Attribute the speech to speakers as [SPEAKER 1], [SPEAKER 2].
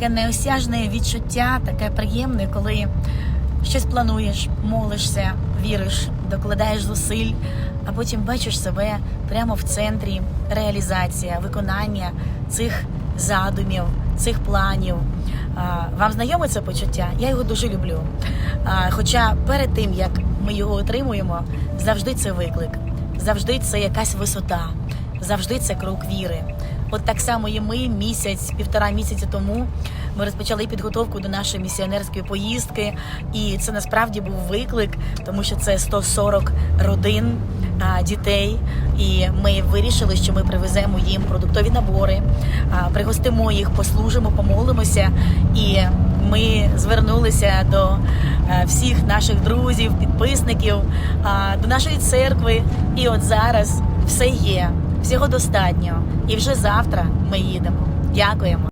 [SPEAKER 1] таке неосяжне відчуття, таке приємне, коли щось плануєш, молишся, віриш, докладаєш зусиль, а потім бачиш себе прямо в центрі реалізація, виконання цих задумів, цих планів. Вам знайоме це почуття? Я його дуже люблю. Хоча перед тим як ми його отримуємо, завжди це виклик, завжди це якась висота, завжди це крок віри. От так само і ми місяць, півтора місяці тому ми розпочали підготовку до нашої місіонерської поїздки, і це насправді був виклик, тому що це 140 родин дітей. І ми вирішили, що ми привеземо їм продуктові набори, пригостимо їх, послужимо, помолимося. І ми звернулися до всіх наших друзів, підписників, до нашої церкви. І от зараз все є, всього достатнього. І вже завтра ми їдемо. Дякуємо.